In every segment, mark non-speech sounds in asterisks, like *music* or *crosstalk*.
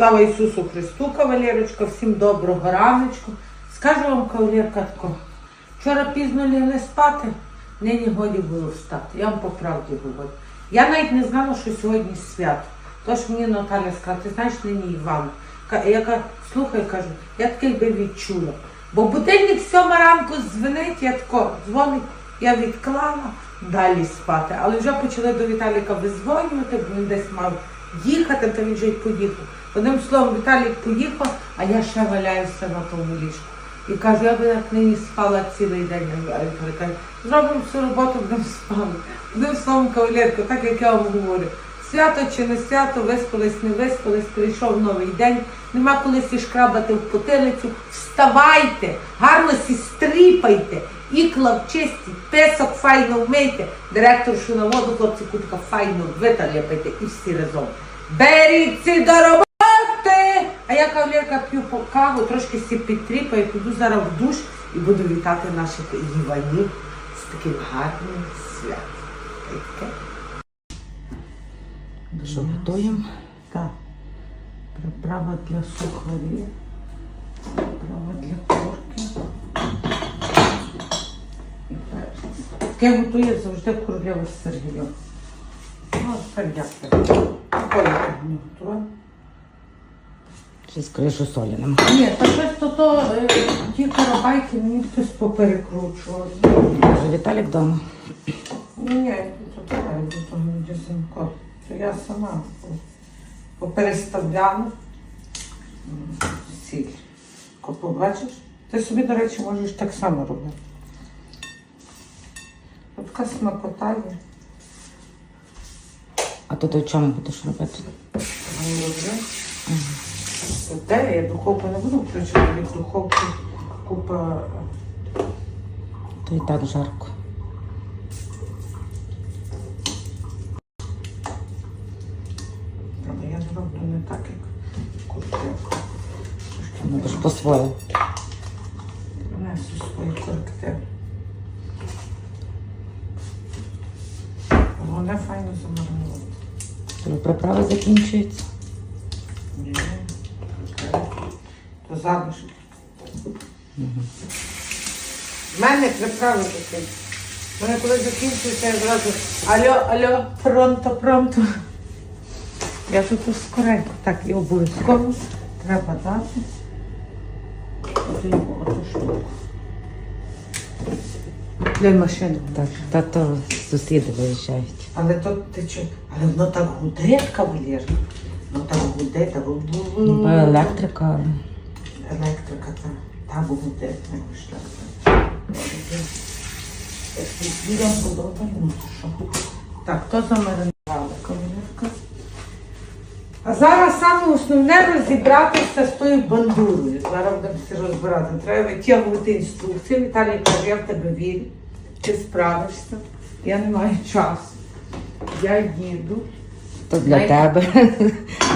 Слава Ісусу Христу, кавалерочка, всім доброго раночку. Скажу вам, кавалерка, тако, вчора пізно лягли спати, нині годі було встати. Я вам по правді говорю. Я навіть не знала, що сьогодні свято. Тож мені Наталя сказала, ти знаєш нині Іван. Я кажу, слухай, кажу, я такий би відчула. Бо будильник сьома ранку дзвонить, я тако дзвонить, я відклала далі спати. Але вже почали до Віталіка визвонювати, бо він десь мав їхати, то він вже й поїхав. Одним словом, Віталік поїхав, а я ще валяюся на тому ліжку. І кажу, я би як нині спала цілий день. Каже, зробимо всю роботу, будемо спали. Одним словом, кавалерка, так як я вам говорю. Свято чи не свято, виспались, не виспались, прийшов новий день. Нема коли сі шкрабати в потилицю. Вставайте, гарно сі стріпайте, ікла вчисті, песок файно вмийте, директоршу на воду, хлопці кутка файно виталяпайте і всі разом. Беріться до роботи! Кавалерка п'ю по каву, трошки сі підтріпаю, піду зараз в душ і буду вітати наших Іванів з таким гарним святом. Що готуємо? Так. Приправа для сухарів, приправа для. І перець. Таке готує завжди королева з Сергієм. Ну, тепер дякую. Ой, я не готувала. Чи солі нема. Ні, та щось то, то е, ті карабайки мені хтось поперекручував. Може, Віталік вдома. Ні, то така, до того не. То я сама попереставляла сіль. Ко, Побачиш? Ти собі, до речі, можеш так само робити. Така смакота є. А то ти в чому будеш робити? Ну, я духовку не буду включати від духовки купа. То і так жарко. Але я зроблю не так, як. Ну, то ж по-своєму. Внесу свої корективи. Головне файно замаринувати. Тобі приправи закінчуються. Ні. То залишки. В мене приправи такі. В мене коли закінчується, я зразу алло, алло, пронто, пронто. Я тут скоренько. Так, і обов'язково треба дати. Оту, штуку. Для машини. Так, та то сусіди виїжджають. Але то ти чу, але воно так гуде, кавалер. Воно так гуде, так гуде. електрика. Електрика там, то що. Так, то замаринувала кавалерка. А зараз саме основне розібратися з тою бандурою. Зараз будемо всі розбирати. Треба витягувати інструкції. Віталій каже, я в тебе вірю. Ти справишся. Я не маю часу. Я їду. То для Ай. тебе.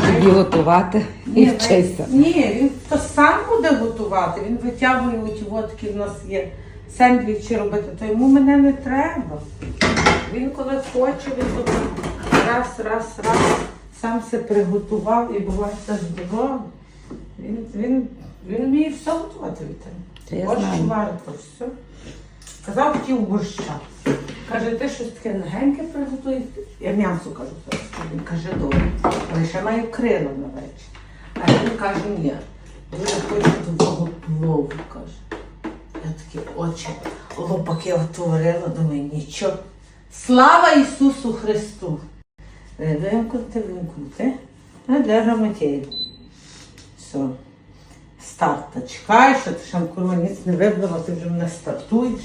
Тобі готувати і вчися. Ні, він то сам буде готувати. Він витягує оті водки, в нас є сендвічі робити, то йому мене не треба. Він коли хоче, він тут раз, раз, раз сам все приготував і буває задоволений. Він, він, він вміє все готувати від я Борщ варить, все. Казав, хотів борща. Каже, ти щось таке легеньке приготуй. Я м'ясо кажу. Він каже, добре. Але ще маю крило на вечір. А він каже, ні. Дуже хочу твого плову, каже. Я такі очі лопаки отворила, думаю, нічого. Слава Ісусу Христу! Е, Вимкнути, вимкнути. А для грамотєю. Все. Старт. Та чекай, що ти ще ніц не вибрала, ти вже мене стартуєш.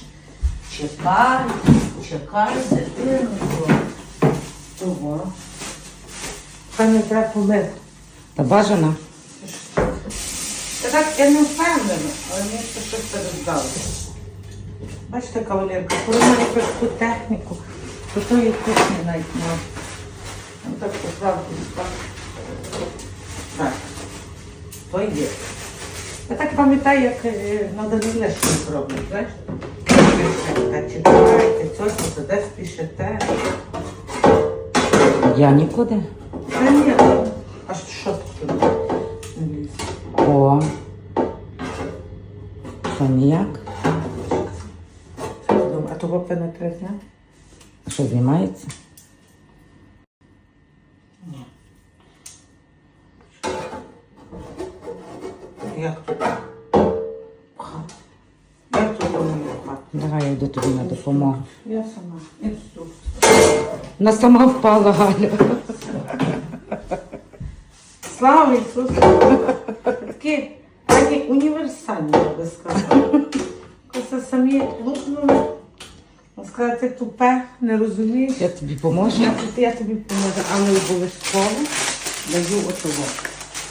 Чекай, чекай, дитину. Того. Хай не треба помити. Та бажано. Та так я не впевнена, але мені це щось передали. Бачите, кавалерка, коли має таку техніку, то то є кухні навіть не. Ну так поправку так. Так. То є. Я так пам'ятаю, як е, на Данилешку зроблять, знаєш? Та то спішите. Я нікуди. Та ні, а що тут? О. Що ніяк? А того певно треба зняти? А що знімається? Як тут? Давай я йду тобі на допомогу. Я сама. Інструкція. Вона сама впала, Галя. Слава Ісусу! Такі ані універсальні, я би сказала. Це самі лупнули. Сказати тупе, не розумієш. Я тобі поможу. Я, я тобі поможу, але обов'язково даю отого.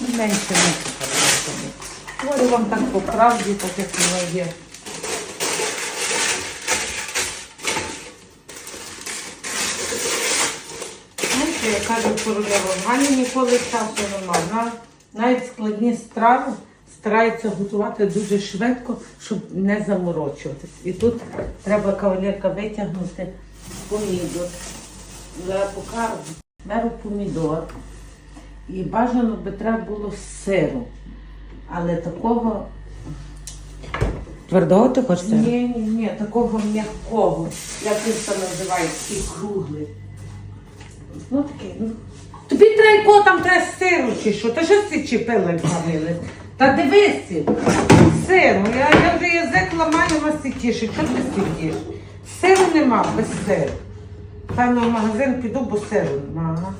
Менше не тобі. Говорю вам так по правді, так як воно є. Знаєте, я кажу королева, в Гані ніколи часу немає. Вона навіть складні страви старається готувати дуже швидко, щоб не заморочуватись. І тут треба кавалерка витягнути помідор. Зараз покажу. Беру помідор. І бажано би треба було сиру. Але такого Твердого ти хочеш? ні, ні, ні, такого м'якого. Як він це називає, такий круглий. Ну такий, ну. Тобі треба там треба сиру чи що? Та що ти чіпила і? Та дивися, сиру. Я, я вже язик ламаю на ситіше. Чого ти сидиш? Сиру нема, без сиру. Певно, в магазин піду, бо сиру нема. Ага.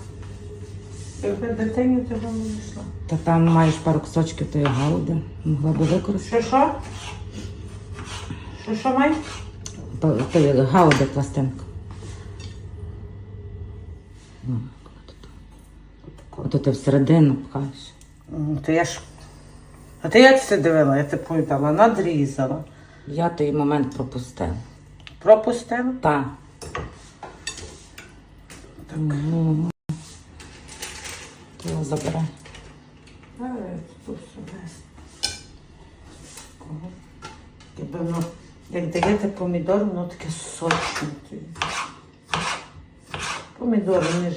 Дитині того не йшла. Та там маєш пару кусочків тої галди. Могла би використати. Що що? Що що май? Та- Тої галди пластинка. Ото ти всередину пхаєш. М, То я ж. А ти як все дивила? Я тебе повідала, надрізала. Я той момент пропустила. Пропустила? Та. Ну, То його забирай. Якби воно, як даєте помідор, воно таке сочне. Помідори не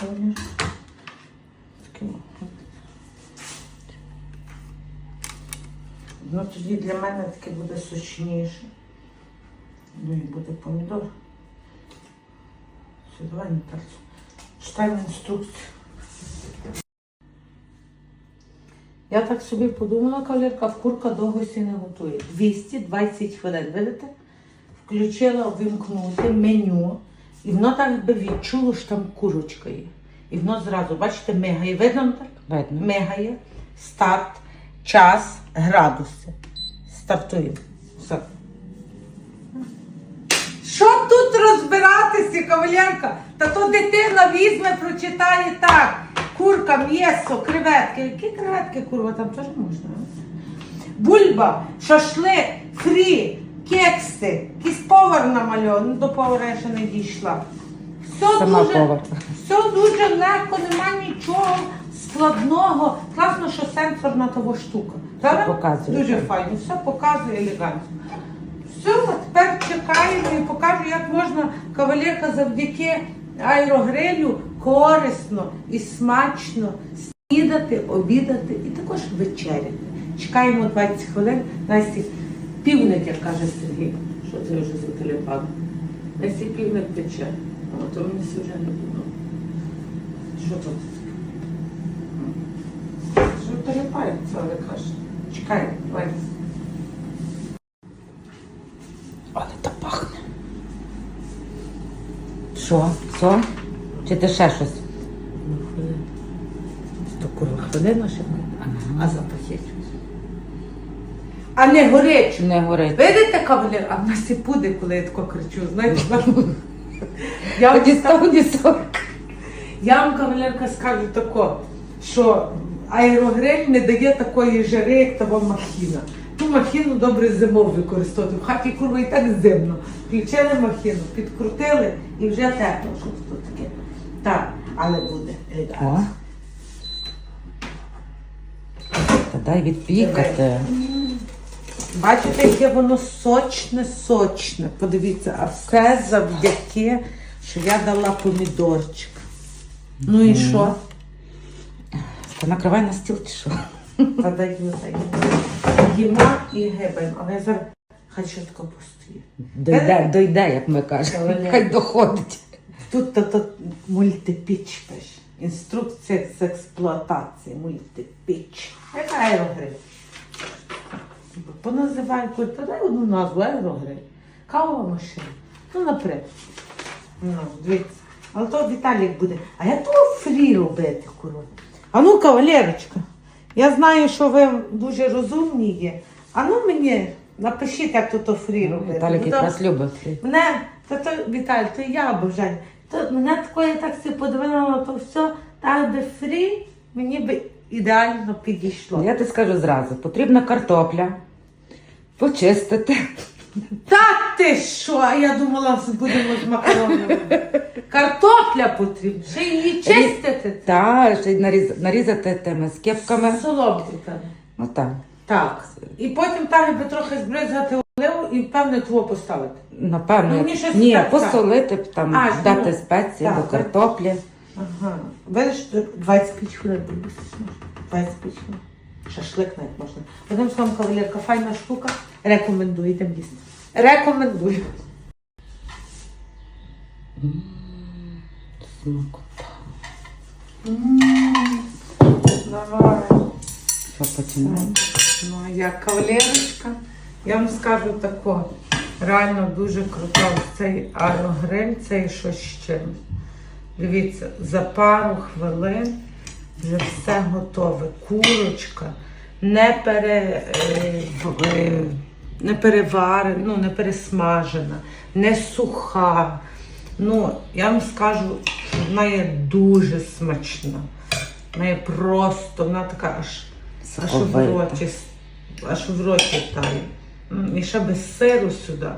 коні. Таке. Ну тоді для мене таке буде сочніше. Ну і буде помідор. Все, давай не так. Читаємо інструкцію. Я так собі подумала, кавалерка, курка довго сі не готує. 220 хвилин, видите? Включила вимкнути меню, і воно так би відчуло, що там курочка є. І воно зразу, бачите, мигає. Видно так? Видно. Мигає. Старт, час, градуси. Стартуємо. Все. Що тут розбиратися, кавалерка? Та то дитина візьме, прочитає так. Курка, м'ясо, креветки. Які креветки, курва, там теж можна. Бульба, шашлик, фрі, кекси, якийсь повар намальований. Ну, до повара я ще не дійшла. Все Сама дуже, повар. все дуже легко, нема нічого складного. Класно, що сенсорна того штука. Правда? показує, Дуже так. файно, все показує елегантно. Все, а тепер чекаємо і покажу, як можна кавалерка завдяки аерогрилю корисно і смачно снідати, обідати і також вечеряти. Чекаємо 20 хвилин. Насті півник, як каже Сергій, що це вже за телефон. Насті півник пече. О, то мені це вже не було. Що тут? Що телепається, але каже. Чекаємо, 20. Але та пахне. Що? Все? Чи ти ще щось? Ну, хвилин. То курва хвилина ще а запахить. А не горить. Не горить. Видите, кавалер, а в нас і буде, коли я тако кричу. Знаєте, я, вам Дістав, дістав. я вам, кавалерка, скажу тако, що аерогриль не дає такої жари, як того махіна. Ту махіну добре зимов використовувати. В хаті курва і так зимно. Включили махіну, підкрутили і вже тепло. Що тут таке? Так, але буде. О. Та дай відпікати. Бачите, яке воно сочне, сочне. Подивіться, а все завдяки, що я дала помідорчик. Ну і що? Та накривай на стіл чи що? Та даю, даю. Їмо і гибаємо, але зараз хай ще тако постоїть. Дойде, дойде, як ми кажемо. Хай доходить. Тут то, то мультипіч пише. Інструкція з експлуатації мультипіч. Яка аерогриль? Поназиваю культа, дай одну назву аерогриль. Кавова машина. Ну, наприклад. Ну, дивіться. Але то Віталік буде. А я того фрі робити, курва. А ну, кавалерочка, я знаю, що ви дуже розумні є. А ну мені напишіть, як тут то фрі робити. Віталік Бо то- якраз любить. фрі. Мене, то, то, Віталій, то я бажаю. То мене такое так все подивило, то все, так би фрі, мені би ідеально підійшло. Я ти скажу зразу, потрібна картопля, почистити. Та ти що? А я думала, будемо з макаронами. *laughs* Картопля потрібна, ще її чистити. Та, ще й наріз, нарізати тими скипками. Соломку. Ну так. Так. І потім так би трохи збризгати оливу і певне твого поставити. Напевно, Ну, мені щось ні, так, посолити б там, А, дати ну, спеції так, до так. картоплі. Ага. Видиш, 25 хвилин буде. 25 хвилин. Шашлик навіть можна. Одним словом, кавалерка, файна штука. Рекомендую, йдемо їсти. Рекомендую. Смакота. Давай. Що починаємо? Ну, а я кавалерочка. Я вам скажу тако. Реально дуже круто ось цей аерогриль, цей щось з чимось. Дивіться, за пару хвилин вже все готове. Курочка не, пере, е, е, не переварена, ну, не пересмажена, не суха. Ну, я вам скажу, що вона є дуже смачна. Вона є просто, вона така аж, аж в роті, аж в роті тає. І ще без сиру сюди.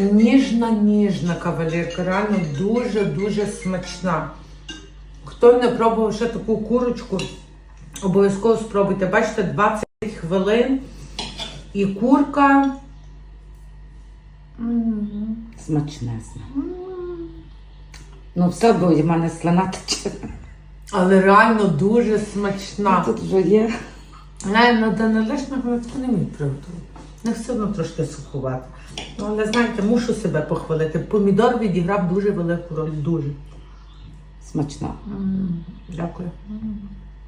Ніжна, ніжна кавалерка, реально дуже-дуже смачна. Хто не пробував ще таку курочку, обов'язково спробуйте. Бачите, 20 хвилин і курка. М. Смачнесне. Ну, все, бо в мене слина тече. Але реально дуже смачна. Тут вже є. Реально, да не лишнього таку не міг приготувати. Не все одно трошки сухувати. Ну, але знаєте, мушу себе похвалити. Помідор відіграв дуже велику роль. Дуже. Смачна. Дякую.